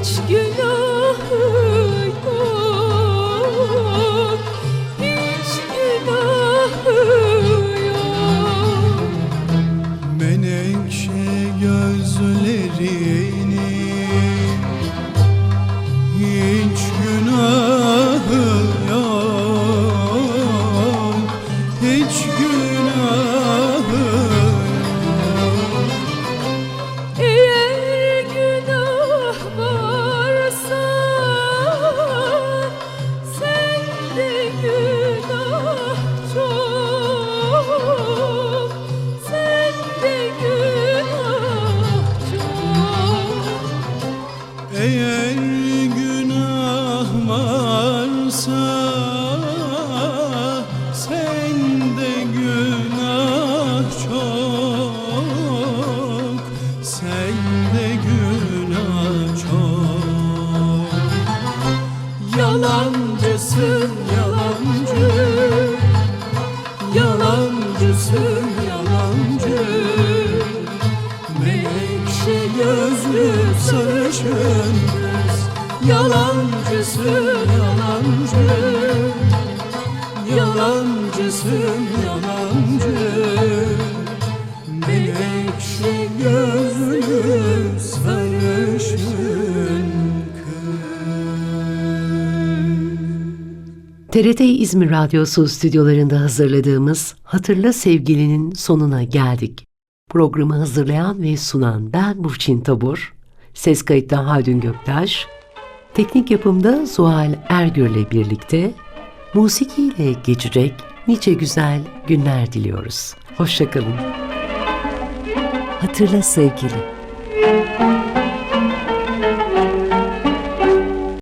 hiç günahı yok. Hiç günahı yok. Menekşe gözlerini günah varsa sende günah çok sende günah çok. Yalancısın yalancı gözlü sarışın kız Yalancısın yalancı. Yalancısın yalancı Menekşe gözlü sarışın TRT İzmir Radyosu stüdyolarında hazırladığımız Hatırla Sevgilinin sonuna geldik. Programı hazırlayan ve sunan ben Burçin Tabur, ses kayıtta Haldun Göktaş, teknik yapımda Zuhal Ergür'le birlikte musikiyle geçecek nice güzel günler diliyoruz. Hoşçakalın. Hatırla sevgili.